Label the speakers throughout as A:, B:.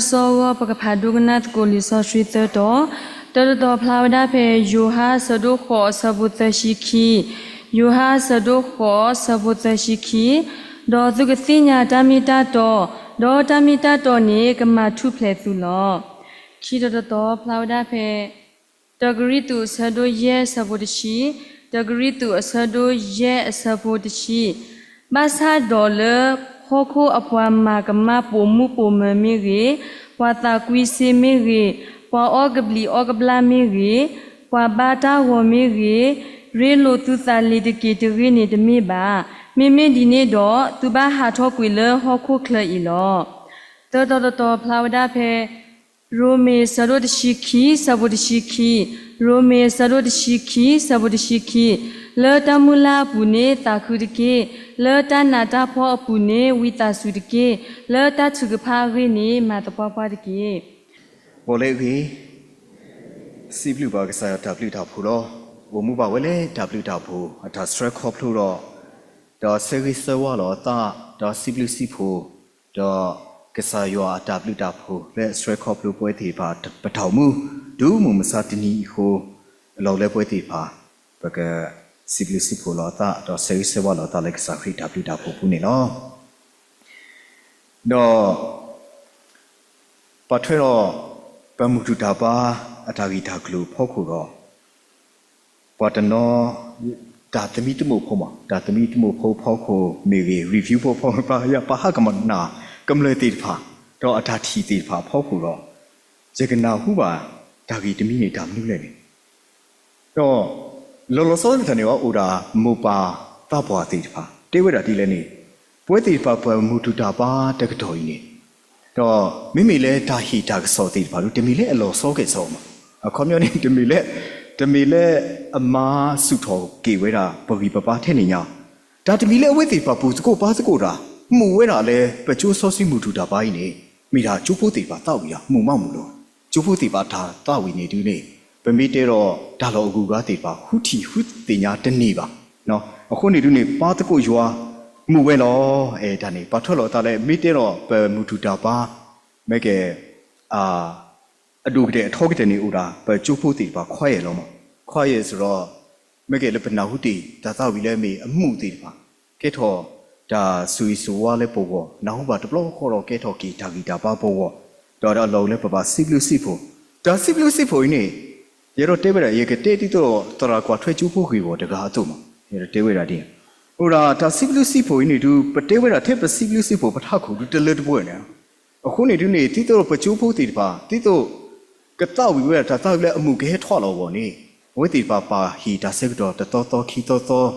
A: တာကစောဝပကဖာဒုကနတ်ကိုလီဆောရှိတတော်တရတော်ဖလာဝဒဖေယူဟာစဒုခောစဘုတရှိခီယူဟာစဒုခောစဘုတရှိခီဒေါ်သူကသိညာတမီတာတော်ဒေါ်တမီတာတော်နေကမထုဖလေသူလောခီတတော်ဖလာဝဒဖေတဂရီတုစဒုရဲစဘုတရှိတဂရီတုအစဒုရဲအစဘုတရှိဘာသာဒေါ်လာ ခေါခုအပွားမာကမပုံမှုပုံမမီရီပွာတာကွီစီမီရီပွာအော့ဂဘလီအော့ဂဘလာမီရီပွာဘာတာဝမီရီရေလိုသူသာလီတကီတရီနေတမီပါမိမိဒီနေ့တော့သူဘာဟာထောကွေလဟောခုခလီလောတော်တော်တော်ဖလာဝဒါဖေရိုမေစရုဒရှိခီစဘုဒရှိခီရိုမေစရုဒရှိခီစဘုဒရှိခီ လောတမူလာပုနေတာခုတကေလောတနာတာဖောပုနေဝိတာစုတကေလောတချုကဖာရိနေမာတပွားပွားတကေ
B: ဘောလေခေစီဘလူဘာကစားတာဘလူတာဖူတော့ဘမှုပါဝဲလေတာဘလူတာဖူအတာစထရက်ခေါပလို့တော့တော့ဆေဂီဆဝါလောတာတော့စီဘလူစီဖူတော့ကစားယောတာဘလူတာဖူလေစထရက်ခေါပလို့ပွဲတီပါပထောင်မှုဒူးမှုမစတနီဟိုအလောလဲပွဲတီပါဘက စီဘလူစီဖူလောတာတော့ဆေဂီဆဝါလောတာလေကစားခရီတာဘလူတာဖူပူနေနော်တော့ပထွေတော့ပမှုတူတာပါအတာဂီတာကလူဖောက်ခုတော့ပတနောဒါသမီတမို့ဖောက်မှာဒါသမီတမို့ဖောက်ဖောက်ခုမေရီ review ဖောက်ဖောက်ပါရပါဟကမနာကမလေတိဖာတော့အတာထီတိဖာဖောက်ခုတော့ဇေကနာဟုပါဒါဂီတမီနေတာမလို့လဲနေတော့ လောလောစောတဲ့တနေရောဥဒါမူပါတဘွားတိဖာတေဝရတိလည်းနေပွဲတိဖာပမှုတူတာပါတကတော်ကြီးနေတော့မိမိလဲဒါဟီတာကစောတိဘာလို့တမီလဲအလောစောကေစောမှာအခေါမျိုးနေတမီလဲတမီလဲအမားစုတော်ကေဝဲတာပဂီပပထဲနေညာဒါတမီလဲအဝိသေပပူစကိုပါစကိုတာမှုဝဲတာလဲပကျိုးစောစီမှုထူတာပိုင်းနေမိတာကျိုးဖို့တေပါတောက်ပြီးမှုမောက်မှုလို့ကျိုးဖို့တေပါဒါတောက်ဝီနေတူးနေ ပမိတဲတော့ဒါလောအကူကားတေပါဟုတီဟုတင်ညာတနေပါနော်အခုနေတူးနေပါတကိုရွာမှုဝဲလောအဲဒါနေပါထွက်လောတာလဲမိတဲတော့ပမူထူတာပါမဲကဲအာအဒုကတဲ့အထောက်ကတဲ့နေဦးတာပကျုပ်ဖို့တီပါခွာရလောမခွာရဆိုတော့မဲကဲလည်းပနာဟုတီဒါသာဝီလဲမေအမှုတီပါကဲထောဒါဆူဆူဝါလဲပို့ကောနောက်ပါတဘလို့ခေါ်တော့ကဲထောကီဒါဂီတာပါပို့ကောတော့တော့လောလဲပပစီဘလူစီဖို့ဒါစီဘလူစီဖို့နေ ရတော့တေးပရရေကတေးတီတော့တရာကွာထွက်ကျူးဖို့ခီဘောတကားအတုမှာရတော့တေးဝဲတာတင်းဟိုဒါဒါစီဘလူစီဖိုနေတူပတေဝရတဲ့ပစီဘလူစီဖိုပထခုတူတလတပွဲနေအခုနေတူနေတိတော့ပချိုးဖို့တီတပါတိတော့ကတောက်ဝီဝဲဒါတောက်လဲအမှုခဲထွားလောဘောနေဝဲတီပါပါဟီဒါဆက်တော့တတော်တော်ခီတော်တော်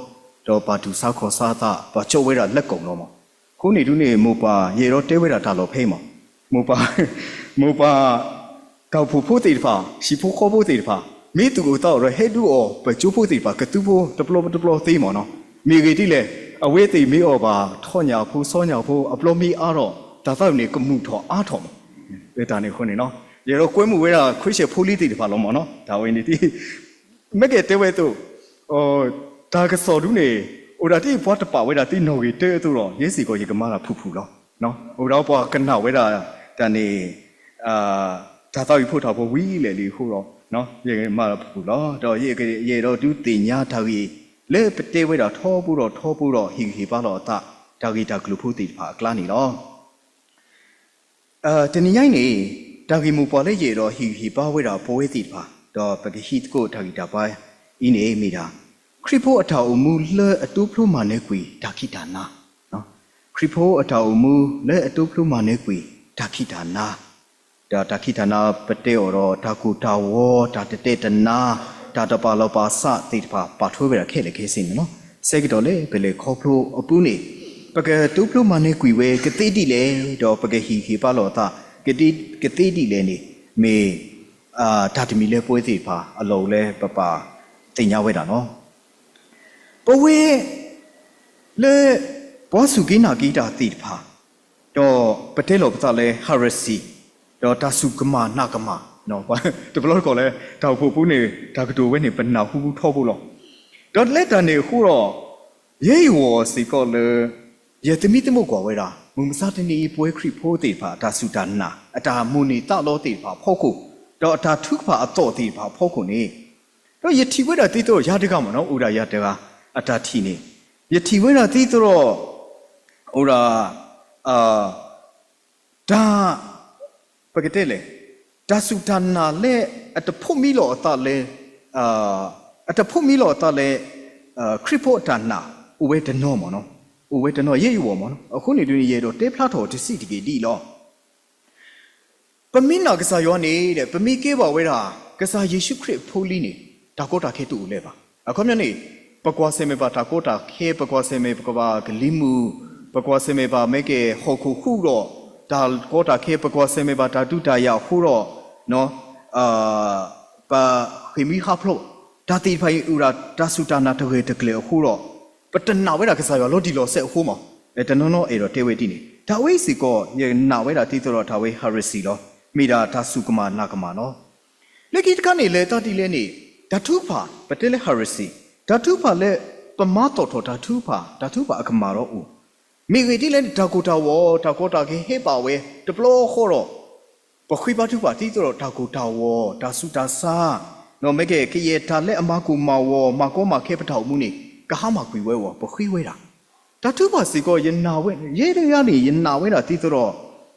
B: တော့ပါတူဆောက်ခေါ်စားတာပါချိုးဝဲတာလက်ကုံတော့မခုနေတူနေမူပါရေတော့တဲဝဲတာဒါလောဖိမမူပါမူပါ ကောက်ဖို့ဖို့တီတပါရှီဖို့ခေါ်ဖို့တီတပါမိတူကိုတော့ရဟဲဒူအောပချိုးဖို့တီပါကတူဖို့တပလောတပလောသေးမနော်မိဂီတိလေအဝေးတိမေဩပါထောညာဖူးစောညာဖူးအပလိုမီအားတော့ဒါတော့နေကမှုထောအားထောဘယ်တာနေခွနေနော်ရေတော့ကွဲမှုဝဲတာခွိရှေဖူးလီတိတပါလုံးမနော်ဒါဝင်နေတိမကဲတဲဝဲတော့ဩဒါကစော်ဒူးနေဩဒါတိဘွားတပါဝဲတာတိနော်ကြီးတဲတော့ရေစီကိုရေကမာလာဖူဖူလောနော်ဩတော့ဘွားကန ဝဲတာတန်နေအာဒါတော့ဖို့ထောဖို့ဝီးလေလီခုတော့နော်ရေကမာလာဖူဖူလောတော့ရေကရေတော့ဒူးတင်ညာထားကြီးလေပတေဝဲတော့ထောပူတော့ထောပူတော့ဟီဟီပါတော့တာဒါဂီတာဂလူဖူတီဖာကလာနေတော့အဲတနင်္ဂနွေနေ့ဒါဂီမူပေါ်လေရေတော့ဟီဟီပါဝဲတာပိုဝဲတီဖာတော့ပကဟီတကိုဒါဂီတာပါအင်းနေမိတာခရစ်ဖို့အထောက်အမူလဲအတူဖလို့မာနေကွီဒါခိတာနာနော်ခရစ်ဖို့အထောက်အမူလဲအတူဖလို့မာနေကွီဒါခိတာနာ ဒါဒါခိတာနာပတေော်တော့ဒါကူတာဝေါ်ဒါတတေတနာဒါတပါလောပါစတိတပါပါထိုးပြရခဲ့လေခဲ့စင်းနော်စေကတော့လေဘယ်လေခေါဖလို့အပူနေပကတူဖလို့မနေကွေဝဲကတိတိလေတော့ပကဟီဟီပါလောတာကတိကတိတိလေနေမေအာဒါတမီလေပွဲစီပါအလုံးလဲပပတင်ညာဝဲတာနော်ပဝဲလေဘောစုကိနာဂီတာတိတပါတော့ပတဲလောပတာလဲဟာရစီ တော့တဆုကမနာကမနော်ဘာတဘလို့ကောလဲတောက်ဖို့ဘူးနေဒါကတူဝဲနေပနာဟူဟူထောဖို့လို့တော့လက်တန်နေခုတော့ရေးဝစီကောလေယေတမီတမို့ကွာဝဲတာမုံမစားတနေပွဲခရိဖိုးတေပါဒါစုတာနာအတာမူနီတလောတေပါဖောက်ခုတော့အတာထုပါအတော့တေပါဖောက်ခုနေတော့ယတိဝဲတာတိတော့ရတကမနော်ဥရာရတကအတာထီနေယတိဝဲတာတိတော့ဥရာအာဒါ ပကတဲ့လေဒါစုတာနာလေအတဖို့မီလောအတလေအာအတဖို့မီလောအတလေအာခရိဖိုတာနာဥဝဲတနောမနော်ဥဝဲတနော်ရေယူဝမနော်အခုနေတွင်ရေတော့တေဖလာတော်တစီတကေဒီလောပမိနာကစားယောနေတဲ့ပမိကေဘဝဲတာကစားယေရှုခရစ်ဖိုးလီနေတာကောတာခဲတူလဲပါအခုမြနေပကွာဆေမေပါတာကောတာခဲပကွာဆေမေပကွာဂလီမူပကွာဆေမေပါမဲကေဟောခုခုတော့ ဒါကောတာခဲပကွာဆေမေပါတာတူတာရခုတော့နော်အာပါခိမီဟာဖလို့ဒါတိဖိုင်ဥရာဒါဆူတာနာတကေတကလေခုတော့ပတနာဝဲတာကစားရလို့ဒီလောဆက်ဟိုးမအဲတနနောအေတော့တေဝဲတိနေဒါဝဲစီကောညနာဝဲတာတိတော့ဒါဝဲဟာရစီလောမိတာဒါစုကမာနာကမာနော်လက်ကြီးတကနေလေတတိလဲနေဓာတုဖာပတဲလေဟာရစီဓာတုဖာလေပမတော်တော်ဓာတုဖာဓာတုဖာအကမာတော့ဦး မိဝေတိလဲဒါကိုတာဝဒါကိုတာကေဟေပါဝဲဒပလိုခေါ်တော့ပခွေပါတုပါတိတော့ဒါကိုတာဝဒါစုတာစာနော်မဲကေကေရတာလက်အမကူမာဝမကောမခဲပထောက်မှုနေကဟာမကွေဝဲဝပခွေဝဲတာတတူပါစီကောယနာဝဲရေရရနေယနာဝဲတာတီတော့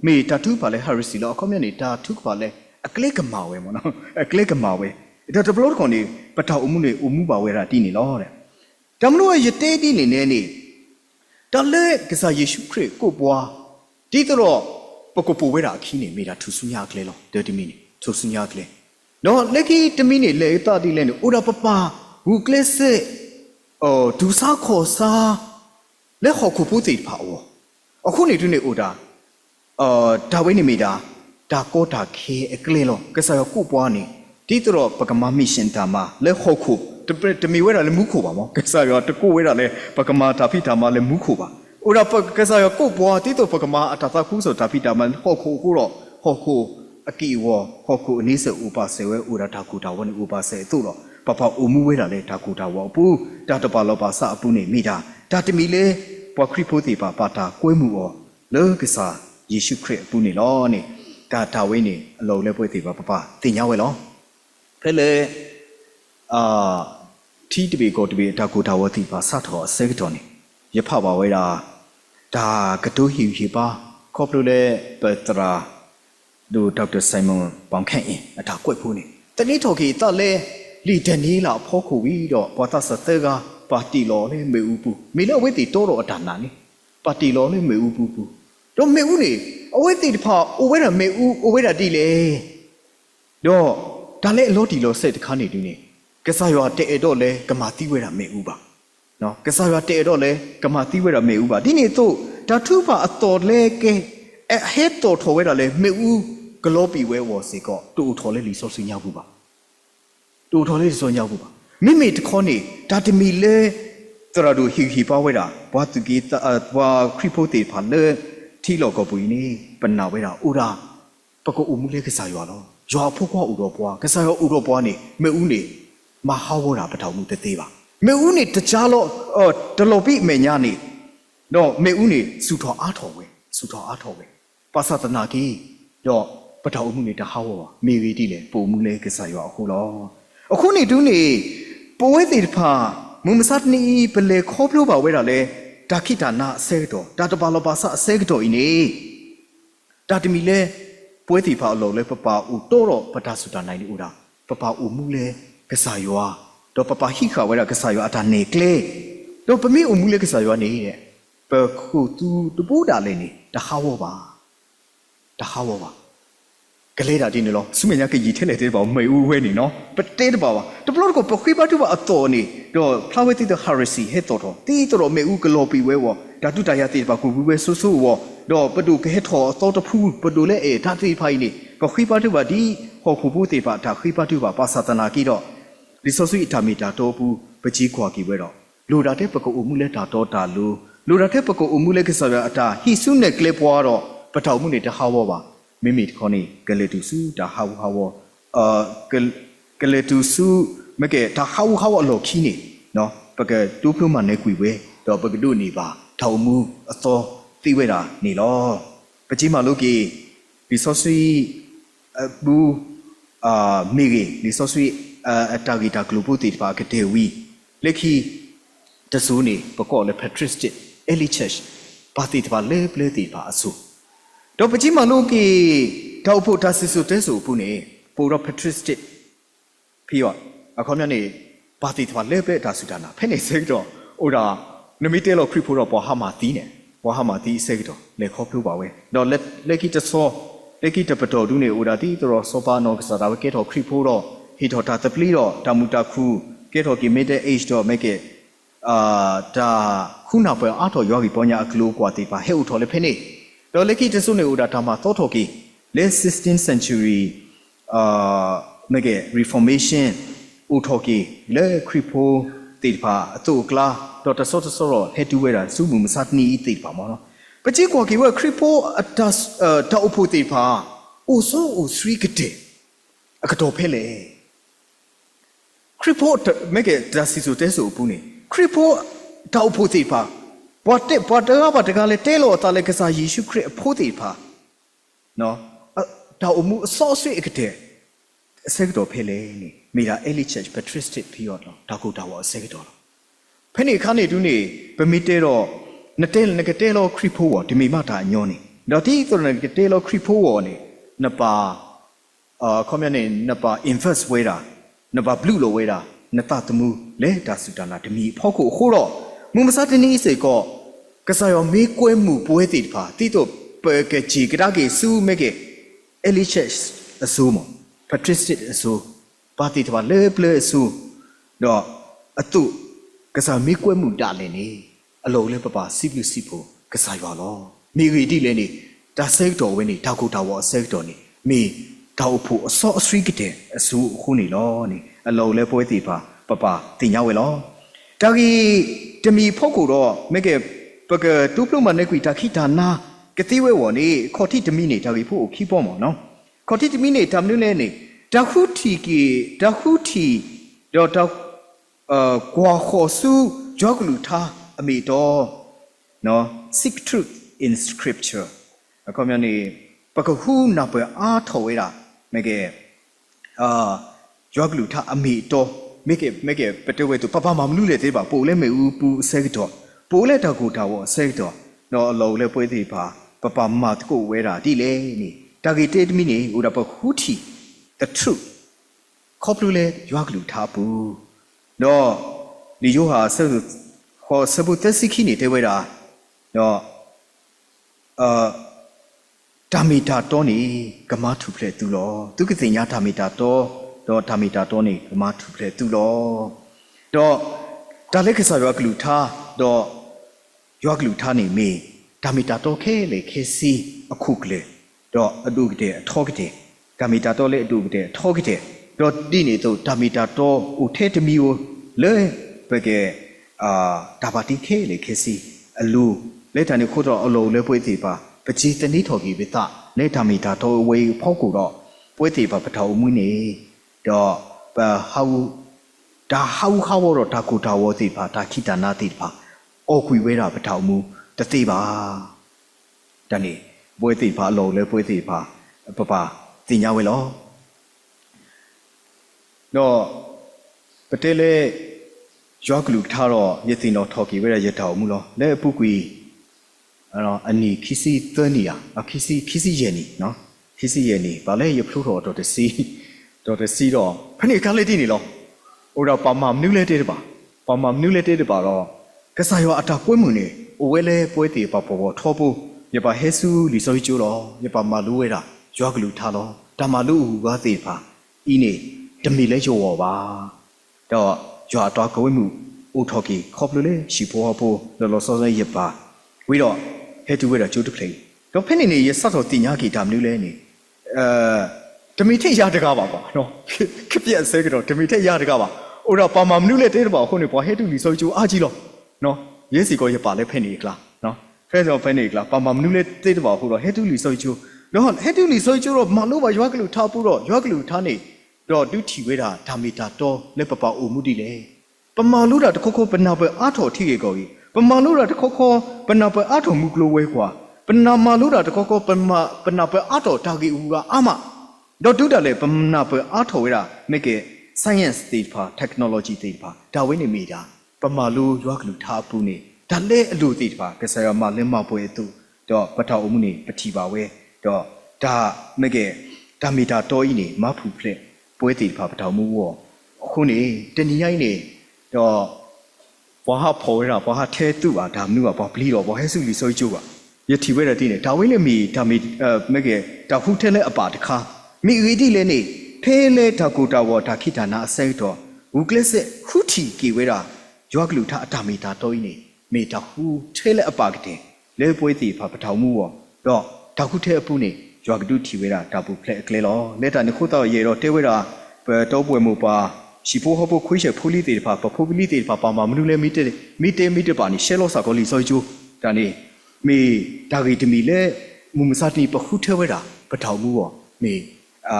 B: မေတတူပါလဲဟာရစီလောအခေါမြနေတာထုပါလဲအကလစ်ကမာဝဲမနော်အကလစ်ကမာဝဲဒါတဘလို့ခွန်နေပထောက်အမှုနေအမှုပါဝဲတာတီနေလောတဲ့တမလို့ရတေးတီနေနေနေ တလဲကစားယေရှုခရစ်ကိုပွားတီတော့ပကပူဝဲတာအခီးနေမိတာထူဆူညာကလေးလောဒေတီမီနေထူဆူညာကလေးနော်လက်ကီတမီနေလေတာတီလဲနေအိုဒါပပဝူကလစ်စစ်အော်ဒူစာခေါ်စာလက်ခေါ်ခုပူးတိပါဝအခုနေတူနေအိုတာအာဒါဝိနေမီတာဒါကောတာခေအကလေလောကဆာကုပွားနေဒီတော့ပကမမီရှင်တာမလက်ခေါ်ခု တပတမီဝဲတာလည်းမူခုပါမောကဆာရောတကုဝဲတာလည်းပကမာတာဖိတာမလည်းမူခုပါအိုတာပကဆာရောကုပွားဒီတော့ပကမာအတာတာခုဆိုတာဖိတာမဟောခုခုတော့ဟောခုအကီဝဟောခုအနည်းစဥပါဆေဝဲဥရတာကူတာဝနဥပါဆေသူ့တော့ပပအမှုဝဲတာလေတာကူတာဝပူတာတပါလောပါစအပူနေမိတာဒါတမီလေပွာခရစ်ဖို့တိပါပါတာကွဲမှုော်လောကစားယေရှုခရစ်ပူနေလောနေဒါတာဝိနေအလုံးလဲပွဲတိပါပပတင်ညာဝဲလောဖဲလေအာ တီတပေကိုတပေတာကိုတာဝတိပါစတော်အစဲကတော်နေရဖပါဝဲတာဒါကတိုးဟီဟီပါခေါပလိုလေပတရာဒိုဒေါက်တာဆိုင်မွန်ပေါင်ခန့်အင်အတာကွက်ဖို့နေတနေ့တော်ကြီးတော့လေလီတနေလာဖောခုဝီတော့ဘောတဆတဲ့ကပါတီလောလေမေဦးပူမေလဝိတီတိုးတော့အတာနာနေပါတီလောလေမေဦးပူပူတော့မေဦးနေအဝိတီတဖာအဝဲရမေဦးအဝဲရတီလေတော့ဒါလည်းအလို့တီလောစိတ်တခါနေတူနေ ကစားရွာတဲ့တော့လေကမာတိဝဲရမေဦးပါနော်ကစားရွာတဲ့တော့လေကမာတိဝဲရမေဦးပါဒီနေ့တော့ဓာထုပါအတော်လဲကဲအဟက်တော်ထော်ဝဲတာလေမေဦးဂလောပီဝဲဝော်စီကောတူထော်လဲလီဆော့စညောက်ဘူးပါတူထော်လေးစောညောက်ဘူးပါမိမိတခေါနေဒါတမီလေတရဒူဟီဟီပါဝဲတာဘွားသူကြီးတာဘွားခရီဖိုတေဖာလေထီလောကပူနေပနာဝဲတာဥရာပကောဦးမူလေးကစားရွာလောရွာဖို့ကွာဥတော်ဘွားကစားရောဥတော်ဘွားနေမေဦးနေ မဟာဝတာပထောင်မှုတသေးပါမေဦးနေတကြားလောအော်ဒလော်ပိမေညာနေတော့မေဦးနေစူထော်အားထော်ဝဲစူထော်အားထော်ဝဲပါသတနာကြီးတော့ပထောင်မှုနေတဟာဝပါမေဝီတိလေပုံမှုလေးကစားရွာအခုလောအခုနေတူးနေပိုဝဲသေးတဖာမုံမစတ်နီပလေခေါပလို့ပါဝဲတာလေဒါခိတာနာအစဲတော်ဒါတပါလပါစအစဲတော်ဤနေဒါတမီလေပွဲတီဖာအလောလေပပဦးတော့တော့ပဒါစုတာနိုင်လေဦးတာပပဦးမူလေ ကစားရွာတော့ပပဟိခဝဲတာကစားရွာအတာနေကလေတော့ပမိဦးမူလေကစားရွာနေတဲ့ပခုတူတပူတာလေနေတဟာဝပါတဟာဝပါကလေးတာဒီနေလို့စုမညာကကြီးထဲလေတဲ့ပေါ့မေဦးဝဲနေနော်ပတဲတပါပါတပလို့ကိုပခိပါတူပါအတော်နေတော့ဖလာဝဲတီတဲ့ဟာရစီဟဲ့တော်တော်တီတော်မေဦးကလော်ပီဝဲဝဓာတုတရတိပါကူဝဲဆူဆူဝတော့ပတူကဟဲထော်တော်တဖူးပတူလေအေဓာတိဖိုင်နေပခိပါတူပါဒီဟောခုဘူးတေပါဓာခိပါတူပါပါသတနာကီတော့ ဒီဆိုဆွီအတာမီတာတော့ဘူးပကြီးခွာကီဝဲတော့လူတာတဲ့ပကူမှုလဲတာတော့တာလူလူတာတဲ့ပကူမှုလဲကစားရအတာဟီဆုနဲ့ကလေပွားတော့ပထောက်မှုနေတဟောပါမိမိတခေါနေကလေတူစုဒါဟာဝဟာဝအာကလေတူစုမကဲဒါဟာဝဟာဝအလောခီနေနော်ပကတူဖုမနေကွေဝဲတော့ပကဒုနေပါထောင်မှုအသောသိဝဲတာနေလောပကြီးမလို့ကြီးဒီဆော့ဆွီအဘူအာမီဂီဒီဆော့ဆွီ အတာဂီတာဂလိုပိုတီပါကတဲ့ဝီလက်ခီတဆူနေပကောလေပက်ထရစ်တစ်အလီချက်ပါတီတပါလေပလေတီပါအဆူတော့ပကြီးမလို့ကြီးတောက်ဖို့တဆဆူတဲဆူဘူးနေပိုတော့ပက်ထရစ်တစ်ပြီးတော့အခုမြနေပါတီတပါလေပလေတာဆူတာနာဖဲနေစိတ်တော့ဟိုဒါနမီတဲလို့ခရစ်ဖို့တော့ပေါ်ဟာမာတီးနေပေါ်ဟာမာတီးစိတ်တော့လေခေါ်ပြပါဝဲတော့လက်လက်ခီတဆောလက်ခီတပတော်ဒူနေဟိုဒါတီတော့စောပါနောကစားတာဝဲကဲတော့ခရစ်ဖို့တော့ ဟီတော့တာတပလီတော့တာမူတာခုကဲတော့ကိမီတဲ့ age တော့ make it အာဒါခုနပွဲအထော်ယောဂီပေါ်ညာအကလိုကွာတိပါဟဲ့ဥထော်လေဖဲနေတော့လက်ခိတဆုနေဥဒါတာမှာသောထော်ကီလေ 16th century အာမကေ reformation ဥထော်ကီလေခရီဖိုတိပါအတူကလာတော့တဆော့တဆော့ဟဲတူဝဲတာစုမှုမစတ်နီတိပါမောနော်ပချိကွာကီဝခရီဖိုအတတ်တောက်ဖို့တိပါအိုဆိုအိုစရီကတဲ့အကတော်ဖဲလေ ခရစ်ဖို့မကေဒါစီဆိုတဲဆိုဘူးနေခရစ်ဖို့တောက်ဖို့တိပါဘာတက်ဘာတကားဘာတကားလေတဲလို့တာလေကစားယေရှုခရစ်ဖို့တိပါနော်တောက်မှုအစောဆွေအကတဲ့အစက်တော်ဖေးလေနေမိတာအဲလီချက်ပထရစ်တစ်ပြီးတော့တောက်ကိုတောက်ဝအစက်တော်ဖဲနေခါနေတူးနေဗမီတဲတော့နတဲနကတဲလို့ခရစ်ဖို့ဝဒီမိမတာညောနေတော့ဒီဆိုနကတဲလို့ခရစ်ဖို့ဝနေနပါအာကွန်မြူနီနပါ invest ဝဲတာ နပါ blue လိုဝဲတာနတတမှုလေဒါစုတနာတမီဖောက်ကိုခိုးတော့မူမစတနီစေကောကစားရောမေးကွဲမှုပွဲတိတပါတိတော့ပကချီကဒါကေစူမေကေအလီချက်အဆူမပထရစ်တစ်အဆူပါတိတပါလေပလေအဆူတော့အတုကစားမေးကွဲမှုတာလည်းနေအလုံးလဲပပစီပလူစီဖို့ကစားရောလောမိဂီတိလည်းနေဒါစိတ်တော်ဝင်းနေတောက်ခုတောက်ဝစိတ်တော်နေမိ တောက်ဖို့အစောအစရိကတဲ့အဆူခုနေလောနေအလုံးလဲပွဲတိပါပပတင်ရဝဲလောတာဂီတမီဖောက်ကိုတော့မေကေပကတူပလမနေကွီတာခိတာနာကတိဝဲဝနေခေါ်တိတမီနေတာဂီဖို့ခိပေါ်မော်နော်ခေါ်တိတမီနေတမ်နုလဲနေတခုတီကီတခုတီတော့တော့အာကွာခေါ်စုဂျောကလူထားအမီတော့နော် seek truth in scripture အခုမျိုးနေပကခုနာပွဲအားထော်ဝဲတာ မေကေအာယောဂလူထအမီတော့မေကေမေကေပတဝဲသူပပမမလူလေသေးပါပိုလဲမေဦးပူဆဲကတော့ပိုလဲတော့ကိုတာဝဆဲကတော့တော့အလုံးလဲပွဲသေးပါပပမတ်ကိုဝဲတာဒီလေနေတာဂီတေတမီနေဦးတော့ပခုတီ the truth ခေါပလူလေယောဂလူထားဘူးတော့ဒီယောဟာဆဲခေါ်စပုတစီခိနေတဲ့ဝဲတာတော့အာ ဓမီတာတောနေကမထုဖလေသူလောသူကစင်ညာဓမီတာတောတော့ဓမီတာတောနေကမထုဖလေသူလောတော့ဒါလက်ကစားယောဂလူထားတော့ယောဂလူထားနေမေဓမီတာတောခဲလေခဲစီအခုကလေတော့အဒုကတဲ့အထောကတဲ့ဓမီတာတောလေအဒုကတဲ့အထောကတဲ့တော့ဒီနေတော့ဓမီတာတောဦးထဲတမီကိုလေဘကဲအာဒါပါတိခဲလေခဲစီအလူလက်တန်နေခိုးတော့အလုံးလဲပွဲသေးပါ ပကြီးတနိထော်ကြီးပိတလက်ဓမီတာတောဝေဖောက်ကိုတော့ပွဲသေးပါပထောင်မှုနေတော့ဘဟောက်ဒါဟောက်ဟောက်တော့ဒါကိုတာဝသေးပါဒါခိတနာတိပါအော်ခွေဝဲတာပထောင်မှုတသိပါတနေ့ပွဲသေးပါအလုံးလဲပွဲသေးပါပပတင်ညာဝဲလောတော့ပတဲလေယောဂလူထားတော့ယသိနော်ထော်ကီဝဲရရတောင်မူလောလဲပုကွီ အဲ့တော့အနီခီစီသနီယာခီစီခီစီယနီနော်ခီစီယနီဗာလဲရဖလို့တော့တော်တစီတော်တစီတော့ဖနိကလေးတိနေလောဟိုတော့ပါမမနူးလဲတဲ့ပါပါမမနူးလဲတဲ့ပါတော့ကစားရောအတာကွဲမှုနေအိုဝဲလဲပွဲတီပါပေါ်ပေါ်ထောဖို့ရပါဟဲဆူလီဆိုကျိုးတော့ရပါမလူဝဲတာယောဂလူထားလောဒါမလူဟူပါသေးပါဤနေတမီလဲရောပါတော့ရွာတော့ကဝိမှုအိုထော်ကီခေါပလူလေရှီပေါ်ပေါ်လောလောဆောဆောရပါဝီတော့ ဟဲတူဝဲတာကျိုးတဖလိတော့ဖက်နေနေရစတ်တော်တင်ညာကီတာမလူလဲနေအဲတမီထိတ်ရတကားပါကွာနော်ခပြက်ဆဲကတော့တမီထိတ်ရတကားပါအိုတော့ပါမမနုလဲတဲတပါခုနေပေါ်ဟဲတူလီဆိုကျိုးအားကြီးလောနော်ရဲစီကောရပါလဲဖက်နေကလားနော်ဖဲတော့ဖက်နေကလားပါမမနုလဲတဲတပါခုတော့ဟဲတူလီဆိုကျိုးတော့ဟဲတူလီဆိုကျိုးတော့မလို့ပါရွာကလူထားပူတော့ရွာကလူထားနေတော့ဒုထီဝဲတာဓာမီတာတော့လက်ပပအိုမှုတီလေပမာလူတာတခုခုပနာပဲအာထော်ထိရေကောကြီး ပမာလို့တာတခေါခေါပနာပအတော်မူကလိုဝဲကွာပနာမာလို့တာတခေါခေါပမာပနာပအတော်တာဂီဦးကအမတော့တူတယ်လေပနာပအတော်ဝဲတာမိကေ science တေဖာ technology တေဖာဒါဝိနေမိတာပမာလို့ရွာကလူထားပူနေဒါလဲအလိုတေဖာကဆရာမလင်းမပွဲသူတော့ပထောက်အမှုနေပတိပါဝဲတော့ဒါမိကေဒါမီတာတော်ဤနေမဖူဖလက်ပွဲတေဖာပထောက်မှုဝအခုနေတနည်းရိုင်းနေတော့ ဘာဟာဖော်ရတာဘာဟာထဲသူ့ပါဒါမျိုးပါဘာဘလီတော့ဘာဟဲဆုလီဆိုကြိုးပါယတိဝဲတဲ့တင်းနေဒါဝင်းလည်းမီဒါမီအဲမကေဒါဖူထဲလဲအပါတခါမိရီတီလည်းနေဖေးလဲဒါကိုတာဝဒါခိတာနာအစိတ်တော့ဝူကလစ်ဟူတီကီဝဲတာယောကလူထအတာမီတာတော့နေမေတာဟူထဲလဲအပါကတဲ့လဲပွဲတီဖာပထောင်မှုရောတော့ဒါခုထဲအပူနေယောကဒုတီဝဲတာဒါဘူးဖလက်အကလေလောလက်တာနခုတော့ရေတော့တဲဝဲတာဘယ်တော့ပွဲမှုပါ ရှိဖို့ဟဖို့ခွေးချက်ဖူလီတေဖာပဖူလီတေဖာပါမမနူလဲမီတေမီတေမီတေပါနီရှဲလောစာကိုလီဆိုချူဒါနေမေဒါဂီတမီလဲမူမစာတီပခုထဲဝဲတာပထောင်မှုရောမေအာ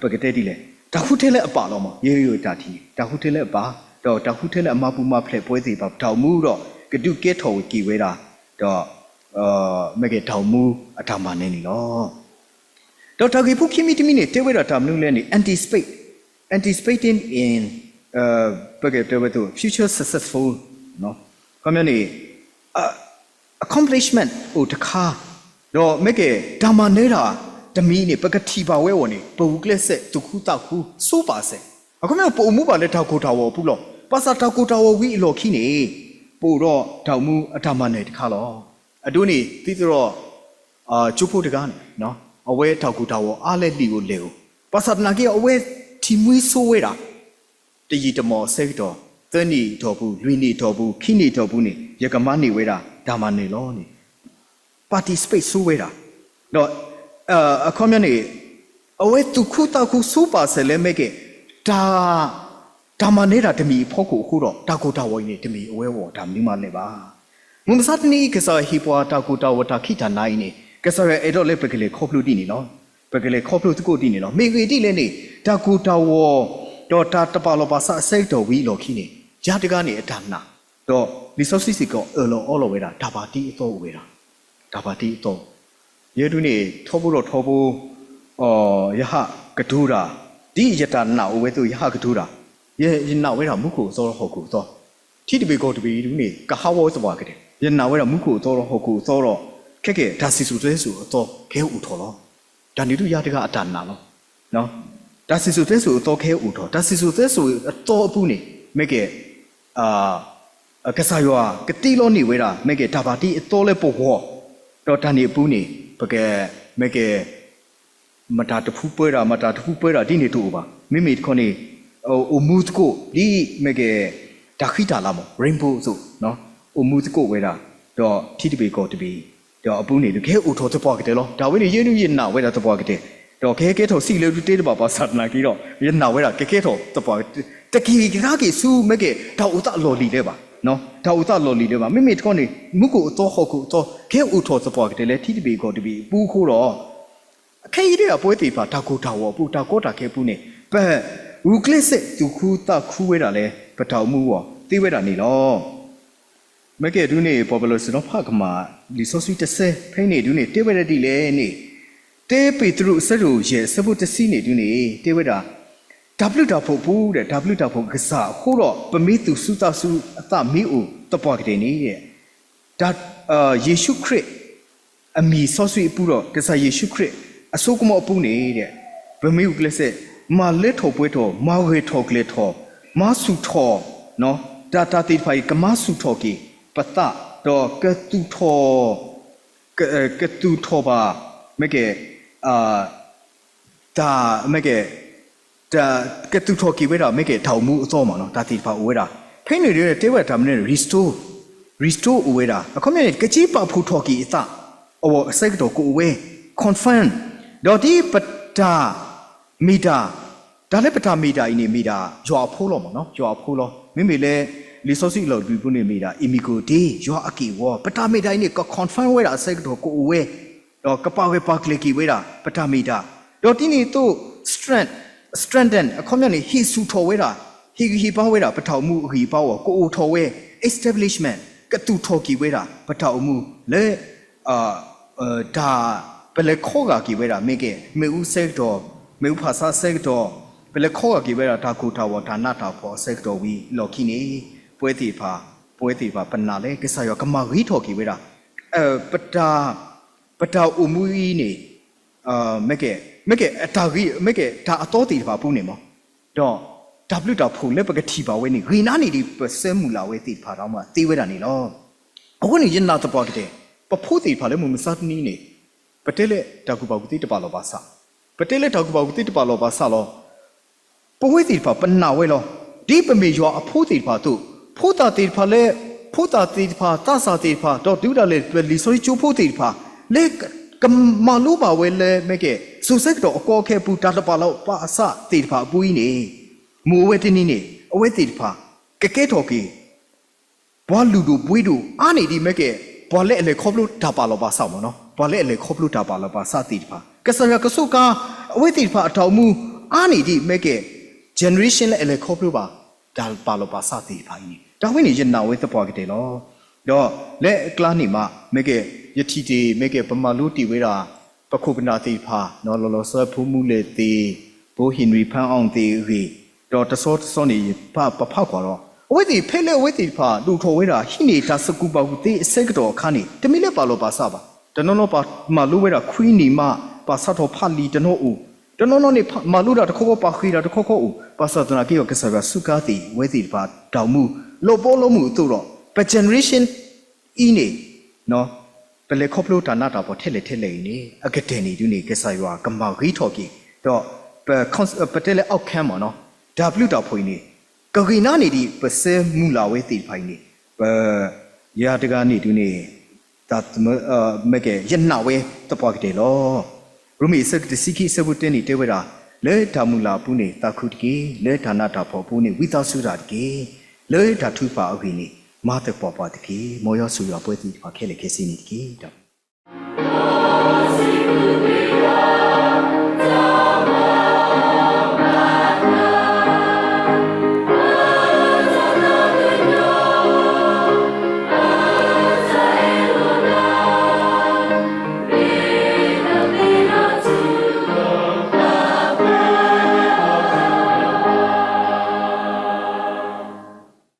B: ပကတဲ့တီလဲဒါခုထဲလဲအပါတော့မရေရီတာတီဒါခုထဲလဲအပါတော့ဒါခုထဲလဲအမပူမဖလက်ပွဲစီပါပထောင်မှုတော့ကဒုကဲထော်ကီဝဲတာတော့အာမကေထောင်မှုအထာမနေနီလောတော့တာဂီဖုခိမီတမီနေတေဝရတာမနုလဲနေ anticipate anticipating in uh ဘယ်ကတေဝတူ future successful နော်ကမနေ accomplishment ဟိုတခါတော့မကေဒါမနေတာတမီနေပကတိပါဝဲဝနေပဝုကလက်ဆက်ဒုခုတောက်ခုစိုးပါဆက်အခုမပုံမှုပါလဲထောက်ကိုတာဝပူလို့ပါစာထောက်ကိုတာဝဝီအလော်ခိနေပို့တော့တောက်မှုအထမနေတခါလောအတူနေပြီးတော့အာကျုပ်ဖို့တကားနေနော်အဝဲထောက်ကူတော်အားလက်လီကိုလေကိုပါစတနာကြီးအဝဲ တီမွေးဆိုးဝဲတာတကြီးတမော်စိတ်တော်သနီတော်ဘူးလွီနီတော်ဘူးခိနီတော်ဘူးနေရကမနေဝဲတာဒါမှနေလောနေပါတီစပိတ်ဆိုးဝဲတာတော့အာအခေါ်မြနေအဝဲသူခုတောက်ခုစူပါဆယ်လဲမဲ့ကဒါဒါမှနေတာတမီဖို့ကိုအခုတော့တာကိုတာဝိုင်းနေတမီအဝဲဝေါ်ဒါမိမလဲပါမုံစတ်နီကစားဟီပွာတာကူတာဝတာခိတာနိုင်နေကစားရအဲ့တော့လေပကလေခေါပလူတီနေနော် ပကလေခေါပလူတကိုတီနေနော်မေဂီတီလည်းနေတာကူတာဝတော့တာတပါလောပါဆာစိတ်တော်ဝီလောခိနေဂျာတကနေအတနာတော့လီဆော့စီစီကောအလောအော်လောဝဲတာဒါပါတီအတော့ဝဲတာဒါပါတီအတော့ယေတုနေထောဖို့တော့ထောဖို့အော်ယဟကဒူရာဒီယတနာဝဲသူယဟကဒူရာယေယနာဝဲတာမုခုစောဟုတ်ကူတော့တိတပေကောတပေလူနေကဟာဝောစပွားကြတယ်ယနာဝဲတော့မုခုတော်တော့ဟုတ်ခုသောတော့ခက်ခဲဒါစီစုတဲစုအတော်ခဲဥထော်လော ဒါနေတူရတကအတန်နာလောနော်ဒါစီစုတဲစုအတော်ခဲဥထော်ဒါစီစုတဲစုအတော်အပူနေမဲကဲအာကစားယောကတိလောနေဝဲတာမဲကဲဒါပါတိအတော်လဲပို့ဟောတော့ဒါနေပူနေပကဲမဲကဲမတာတဖူးပွဲတာမတာတဖူးပွဲတာဒီနေတူပါမိမိခေါနေဟိုအမူတကိုဒီမကေဒါခိတာလာမ rainbow ဆိုနော်အမူတကိုဝဲတာတော့ထိတပေကောတပေ တော့အပူနေလူခဲဥထောတပွားကတဲ့လောဒါဝင်းနေရင်းနူရင်းနာဝဲတာတပွားကတဲ့တော့ခဲခဲထောစီလေတေးတပါပါစတ်နာကြီးတော့ရင်းနာဝဲတာခဲခဲထောတပွားတကီကားကေစူမကေဒါဥတလော်လီလေပါနော်ဒါဥတလော်လီလေပါမိမိခေါနေမုကိုအတော်ဟောကိုတော့ခဲဥထောတပွားကတဲ့လေထိတပေကောတပေပူခိုးတော့အခေကြီးတွေကပွဲတီပါတာကိုတာဝပူတာကိုတာခဲပူနေပက်ဝူကလစ်စစ်သူခူတာခူဝဲတာလဲပထောင်မှုရောသိဝဲတာနေလော မကဲဒူးနေပေါ်ပလောစတော့ဖကမာလီဆိုဆွီတဆဲဖိနေဒူးနေတေဝဲရတီလဲနေတေပေတရုစရူရဲ့စပုတစီနေဒူးနေတေဝဲတာ W တာဖို့ဘူးတဲ့ W တာဖို့ကစားဟိုတော့ပမေသူစုတာစုအသမီးဦးတပွားကတဲ့နေတဲ့ဒါအာယေရှုခရစ်အမီဆော့ဆွေပူတော့ကစားယေရှုခရစ်အစိုးကမောပူနေတဲ့ဗမေုကလစ်ဆက်မာလက်ထော်ပွဲတော်မာဝေထော်ကလေးထော်မာစုထော်နော်တာတာတိဖိုင်ကမစုထော်ကီ ပတတော့ကတူထော်ကကတူထော်ပါမကေအာဒါမကေဒါကတူထော်ကီဝဲတာမကေထောင်မှုအစောမှာနော်တာတိဖာဝဲတာဖိနေရတဲ့တေဝတာမနဲ့ restore restore ဝဲတာအခုမြဲကကြီးပါဖူထော်ကီအသအော်စိတ်တော့ကိုဝဲ confirm တော့ဒီပတာမီတာဒါလည်းပတာမီတာဤနေမီတာရွာဖိုးလို့မနော်ရွာဖိုးလို့မိမိလဲ လီဆိုစီလို့ဒီပုနေမီတာအီမီကိုဒီရွာအကီဝပတာမီတာဤနေ confirm ဝဲတာစိတ်တော့ကိုဝဲတော့ကပောက်ဝဲပါကလကီဝဲတာပတာမီတာတော့ဒီနေတော့ strength strengthen အခုမြနေဟီဆူထော်ဝဲတာဟီဟီပါဝဲတာပထောင်မှုဟီပါဝကိုအိုထော်ဝဲ establishment ကတူထော်ကီဝဲတာပတောက်မှုလေအာအာဒါပလေခေါ်ကကီဝဲတာမိကေမေဦးဆက်တော်မေဦးဖာစာဆက်တော်ပလေခေါ်ကကီဝဲတာဒါကူတာဝဒါနာတာဖောဆက်တော်ဝီလော်ခီနေ ပွဲတီဖာပွဲတီဖာပနာလေကိစ္စရောကမရီထော်ကီဝဲတာအဲပတာပတောက်အမှုကြီးနေအာမိကေမိကေအတာကြီးမိကေဒါအတော်တီဖာပူးနေမောတော့ W တော့ဖုန်လက်ပကတိပါဝဲနေဂီနာနေဒီပစဲမူလာဝဲတိဖာတော့မှတေးဝဲတာနေလောအခုနေရင်နာတပေါ်ကတဲ့ပဖို့တိဖာလဲမမစတ်နီးနေပတဲလက်တကူပါကူတိတပါလောပါစပတဲလက်တကူပါကူတိတပါလောပါစလောပဝဲတိဖာပနာဝဲလောဒီပမေရွာအဖို့တိဖာတို့ ဖို့တာတိဖာလဲဖို့တာတိဖာတဆာတိဖာတော့ဒူဒါလေလီဆိုချိုဖို့တိဖာလေကမလူပါဝဲလဲမဲကဲစူဆက်တော့အကောခဲပူတာတပါလောပါအစတိဖာအပူကြီးနေမူဝဲတင်းနေနေအဝဲတိတဖာကကဲတော်ကီဘွာလူတို့ပွေးတို့အားနေဒီမဲ့ကဲဘွာလက်အလေခေါပလို့ဒါပါလောပါဆောက်မနော်ဘွာလက်အလေခေါပလို့ဒါပါလောပါစတိတဖာကဆရကဆုကအဝဲတိတဖာအထောင်မူအားနေဒီမဲ့ကဲ generation လက်အလေခေါပလို့ပါဒါပါလောပါစတိတဖာကြီး ဒါဝိနေရနာဝဲတပွားကတဲ့လောတော့လက်ကလာနေမှာမဲ့ကဲယတိတီမဲ့ကဲပမာလူတီဝဲတာပခုပနာတိဖာနော်လောလောဆဖူးမှုလေတီဘိုဟင်ရီဖန်အောင်တီရီတော့တစောတစောနေဖပဖောက်ခွာတော့အဝိတိဖဲလေဝိတိဖာလူထော်ဝဲတာဟိနေတာစကူပါကူတေအစက်ကတော့ခါနေတမီလက်ပါလို့ပါစပါတနောနောပါမလူဝဲတာခွီးနီမပါစတော့ဖတ်လီတနောဦး တနောနောနေမလူတာတခေါခေါပါခီတာတခေါခေါဦးပါစတနာကေယောကဆရာစုကာတီဝဲတိဖာတောင်မှုလောပေါ်လုံးမှုတို့တော့ပ generation အင်းနေနော်ပလေခေါပလိုတာနာတာပေါ်ထက်လေထက်လေနေအကတဲ့နေဒုနေကဆရာကမောက်ဂီထော်ကီတော့ပပတဲလေအောက်ခမ်းမနော် W တော့ဖွင့်နေကဂိနာနေဒီပစဲမူလာဝဲတိဖိုင်နေပရာတကနေဒုနေတတ်မမကေယနာဝဲတပွားကတဲ့လော ရူမီစက်တစီခိစဘူးတင်နေတဲဝဲတာလေဓာမူလာပူနေတခုတကေလေဌာနတာဖို့ပူနေဝိသဆုတာတကေလေဓာထုပါအခိနေမာတပေါ်ပါတကေမောရဆူရပွဲတိပါခဲလေခဲစီနေတကေတော့